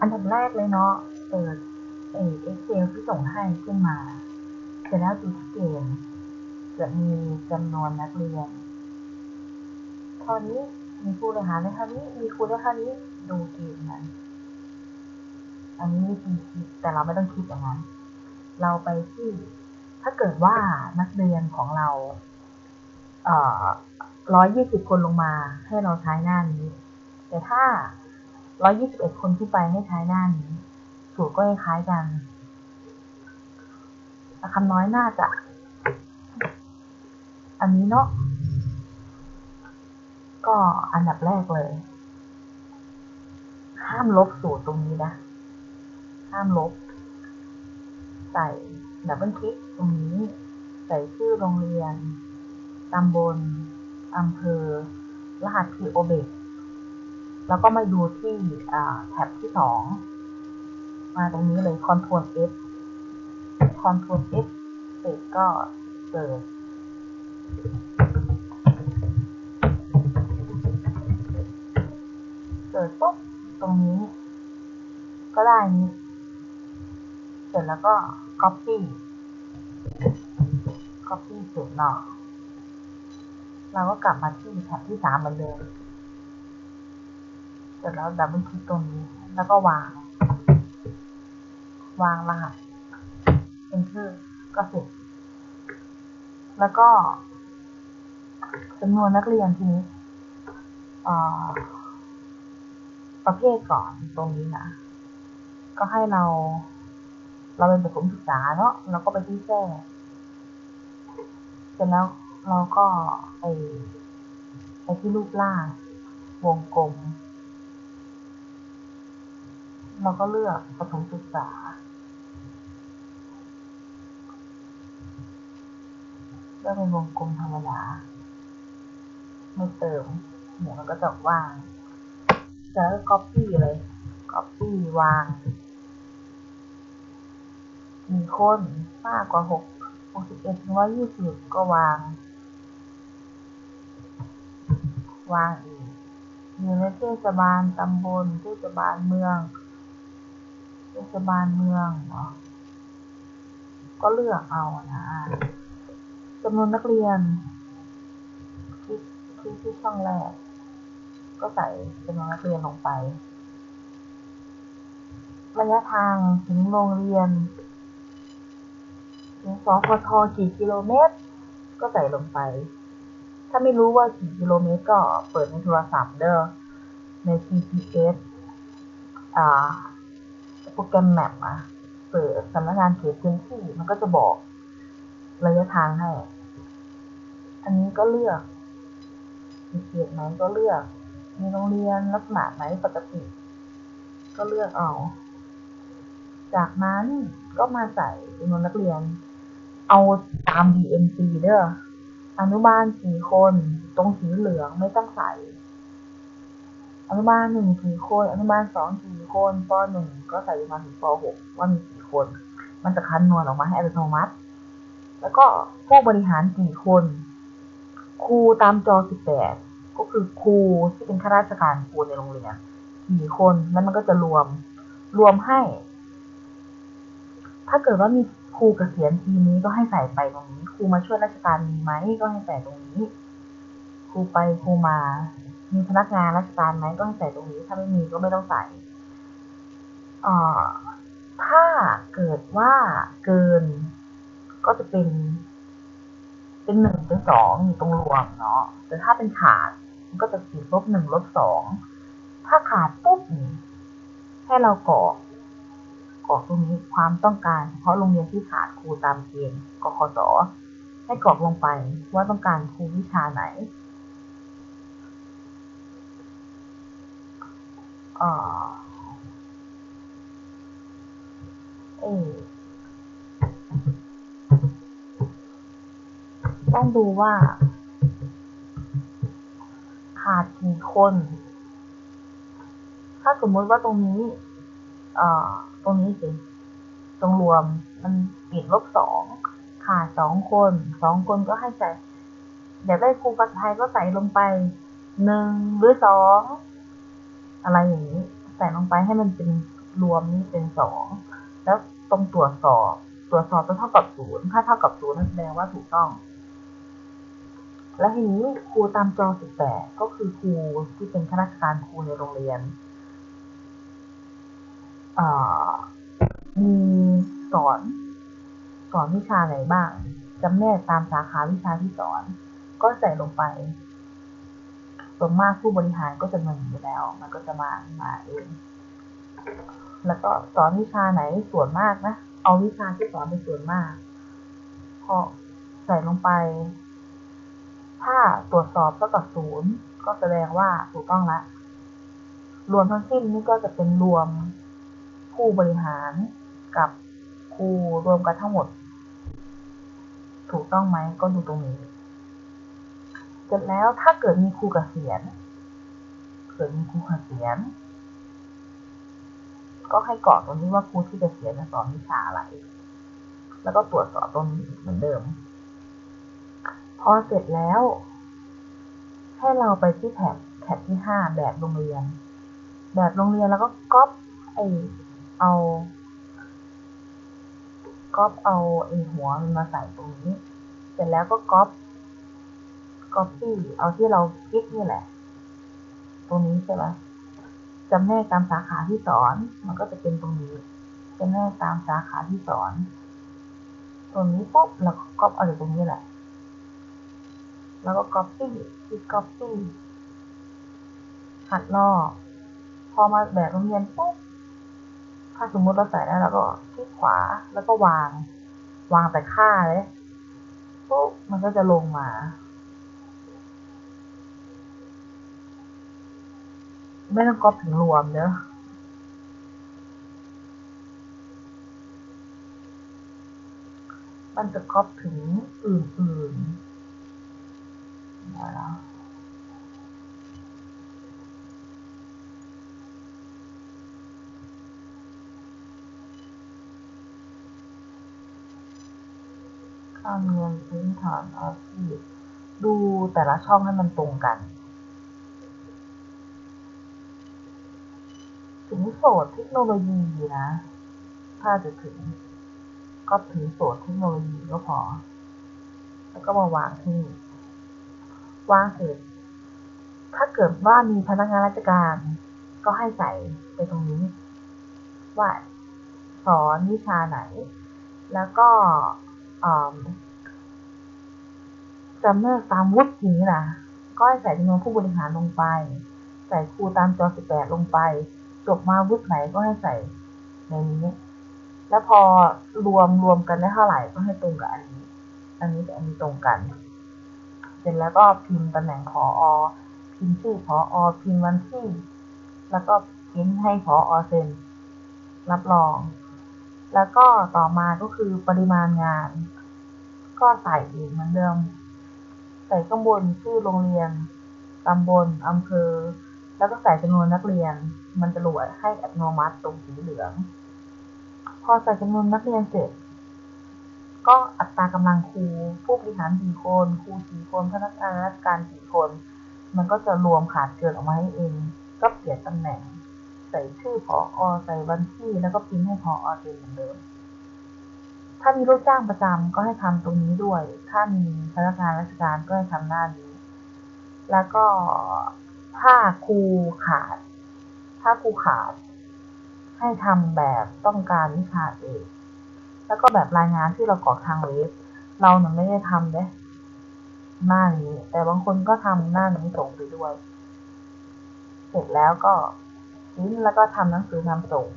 อันดับแรกเลยเนาะ เปิดเอเอ็กเซลที่ส่งให้ขึ้นมา เสร็จแล้วดูที่เกณฑ์จะมีจำนวนนักเรียนเท่านี้มีผู้บริหารได้เท่านี้ มีครูได้เท่านี้ ดูเกณฑ์นั้น อันนี้วิธีคิดแต่เราไม่ต้องคิดอย่างนั้น เราไปที่ ถ้าเกิดว่านักเรียนของเรา เอ่อร้อยยี่สิบคนลงมา ให้เราใช้หน้านี้ แต่ถ้า ร้อยยี่สิบเอ็ดคนขึ้นไปให้ใช้หน้านี้สูตรก็คล้ายกันแต่คำน้อยน่าจะ อันนี้เนาะก็อันดับแรกเลย ห้ามลบสูตรตรงนี้นะ ห้ามลบ ใส่ดับเบิลคลิกตรงนี้ ใส่ชื่อโรงเรียน ตำบลอำเภอ รหัส PO b แล้วก็มาดูที่แท็บที่สองมาตรงนี้เลย Ctrl F Ctrl F เสร็จก็เปิดเปิดปุ๊บตรงนี้ ก็ได้นี้ เสร็จแล้วก็ copy copy เสร็จเนาะเราก็กลับมาที่แท็บที่สามเหมือนเดิม เสร็จแล้วดับเบิลคลิกตรงนี้ แล้วก็วาง วางรหัส enter ก็เสร็จ แล้วก็จำนวนนักเรียนทีนี้ประเภทก่อนตรงนี้นะ ก็ให้เรา เราเป็นประถมศึกษาเนาะเราก็ไปที่แท้เสร็จแล้วเราก็ไปไปที่รูปร่าง วงกลม เราก็เลือกประถมศึกษา เลือกเป็นวงกลมธรรมดา ไม่เติมหมูมันก็จะว่างแล้วก็ copy เลย copy วาง มีคนมากกว่าหกหกสิบเอ็ดถึงร้อยยี่สิบก็วาง วางอีกอยู่ในเทศบาลตำบลเทศบาลเมือง เทศบาลเมืองเนาะก็เลือกเอานะจำนวนนักเรียนที่ที่ที่ช่องแรก ก็ใส่จำนวนนักเรียนลงไป ระยะทางถึงโรงเรียนถึงสพทกี่กิโลเมตร ก็ใส่ลงไป ถ้าไม่รู้ว่ากี่กิโลเมตรก็เปิดในโทรศัพท์เด้อใน GPS อ่าโป รแกรมแมปอะเปิดสำนักงานเขตพื้นที่มันก็จะบอกระยะทางให้ อันนี้ก็เลือกมีเขตไหนก็เลือก มีโรงเรียนลักษณะไหนปกติ ก็เลือกเอา จากนั้นก็มาใส่จำนวนนักเรียน เอาตาม DMC เด้อ อนุบาลสี่คน ตรงสีเหลืองไม่ต้องใส่ อนุบาลหนึ่งสี่คน อนุบาลสองสี่ คนปหนึ่งก็ใส่มาถึงปหกว่ามีกี่คน มันจะคันนวณออกมาให้อัตโนมัติ แล้วก็ผู้บริหารกี่คน ครูตามจอสิบแปดก็คือครูที่เป็นข้าราชการครูในโรงเรียนกี่คนแล้วมันก็จะรวมรวมให้ ถ้าเกิดว่ามีครูเกษียณทีนี้ก็ให้ใส่ไปตรงนี้ ครูมาช่วยราชการมีไหมก็ให้ใส่ตรงนี้ ครูไปครูมา มีพนักงานราชการไหมก็ให้ใส่ตรงนี้ ถ้าไม่มีก็ไม่ต้องใส่ ถ้าเกิดว่าเกิน ก็จะเป็น เป็นหนึ่งเป็นสองอยู่ตรงรวมเนาะแต่ถ้าเป็นขาดมันก็จะติดลบหนึ่งลบสองถ้าขาดปุ๊บให้เรากรอกกรอกตรงนี้ความต้องการเพราะโรงเรียนที่ขาดครูตามเกณฑ์กคสให้กรอกลงไปว่าต้องการครูวิชาไหนเอ่อ เออต้องดูว่า ขาดกี่คน ถ้าสมมติว่าตรงนี้ เอ่อ ตรงนี้สิตรงรวมมันติดลบสองขาดสองคน สองคนก็ให้ใส่อยากได้ครูภาษาไทยก็ใส่ลงไปหนึ่งหรือสองอะไรอย่างนี้ ใส่ลงไปให้มันเป็นรวมนี่เป็นสอง แล้วตรงตรวจสอบ ตรวจสอบต้องเท่ากับศูนย์ถ้าเท่ากับศูนย์นั่นแสดงว่าถูกต้อง แล้วทีนี้ครูตามจอสิบแปดก็คือครูที่เป็นข้าราชการครูในโรงเรียนมีสอนสอนวิชาไหนบ้างจำแนกตามสาขาวิชาที่สอน ก็ใส่ลงไปส่วนมากผู้บริหารก็จะมีอยู่แล้ว มันก็จะมามาเอง แล้วก็สอนวิชาไหนส่วนมากนะ เอาวิชาที่สอนเป็นส่วนมาก พอใส่ลงไป ถ้าตรวจสอบเท่ากับศูนย์ก็แสดงว่าถูกต้องละ รวมทั้งสิ้นนี่ก็จะเป็นรวมผู้บริหารกับครูรวมกันทั้งหมด ถูกต้องไหมก็ดูตรงนี้ เสร็จแล้วถ้าเกิดมีครูเกษียณเกิดมีครูเกษียณ ก็ให้เกาะตรงนี้ว่าครูที่จะเกษียณน่ะสอนวิชาอะไร แล้วก็ตรวจสอบตรงนี้เหมือนเดิม พอเสร็จแล้วให้เราไปที่แท็บแท็บที่ห้าแบบโรงเรียน แบบโรงเรียนแล้วก็ก๊อปไอเอาก๊อปเอาไอหัวมันมาใส่ตรงนี้ เสร็จแล้วก็ก๊อปก๊อปปี้เอาที่เราคลิกนี่แหละ ตรงนี้ใช่ไหม จำแนกตามสาขาที่สอน มันก็จะเป็นตรงนี้จำแนกตามสาขาที่สอน ตรงนี้ปุ๊บเราก็ก๊อปเอาจากตรงนี้แหละ แล้วก็ copy คลิก copy หัดลอกพอมาแบบโรงเรียนปุ๊บถ้าสมมติเราใส่แล้วเราก็คลิกขวาแล้วก็วาง วางแต่ค่าเลยปุ๊บมันก็จะลงมา ไม่ต้องก๊อปถึงรวมเนอะมันจะก๊อปถึงอื่นๆแล้วการเงินพื้นฐานอาชีพดูแต่ละช่องให้มันตรงกัน ถึงโสดเทคโนโลยีนะ ถ้าจะถึง ก็ถึงโสดเทคโนโลยีก็พอ แล้วก็มาวางที่วางเสร็จ ถ้าเกิดว่ามีพนักงานราชการ ก็ให้ใส่ไปตรงนี้ ว่าสอนวิชาไหน แล้วก็จำเนิกตามวุฒินี้นะก็ให้ใส่จำนวนผู้บริหารลงไป ใส่ครูตามจอสิบแปดลงไป จบมาวุฒิไหนก็ให้ใส่ในนี้ แล้วพอรวมรวมกันได้เท่าไหร่ก็ให้ตรงกับอันนี้ อันนี้กับอันนี้ตรงกัน เสร็จแล้วก็พิมพ์ตำแหน่งผออพิมพ์ชื่อผออพิมพ์วันที่ แล้วก็พิมพ์ให้ผออเซ็นรับรอง แล้วก็ต่อมาก็คือปริมาณงาน ก็ใส่อีกเหมือนเดิม ใส่ข้างบนชื่อโรงเรียนตำบลอำเภอ แล้วก็ใส่จำนวนนักเรียน มันจะรวดให้อัตโนมัติตรงสีเหลือง พอใส่จำนวนนักเรียนเสร็จ ก็อัตรากำลังครูผู้บริหารกี่คนครูกี่คนพนักงานราชการกี่คน มันก็จะรวมขาดเกินออกมาให้เอง ก็เปลี่ยนตำแหน่ง ใส่ชื่อพออใส่วันที่แล้วก็พิมพ์ให้พออเซ็นเหมือนเดิมถ้ามีลูกจ้างประจำก็ให้ทำตรงนี้ด้วย ถ้ามีพนักงานราชการก็ให้ทำหน้านี้ แล้วก็ ถ้าครูขาด ถ้าครูขาด ให้ทำแบบต้องการวิชาเอกแล้วก็แบบรายงานที่เรากรอกทางเว็บเราเนี่ยไม่ได้ทำเด้หน้านี้ แต่บางคนก็ทำหน้านี้ส่งไปด้วย เสร็จแล้วก็พิมพ์แล้วก็ทำหนังสือนำส่ง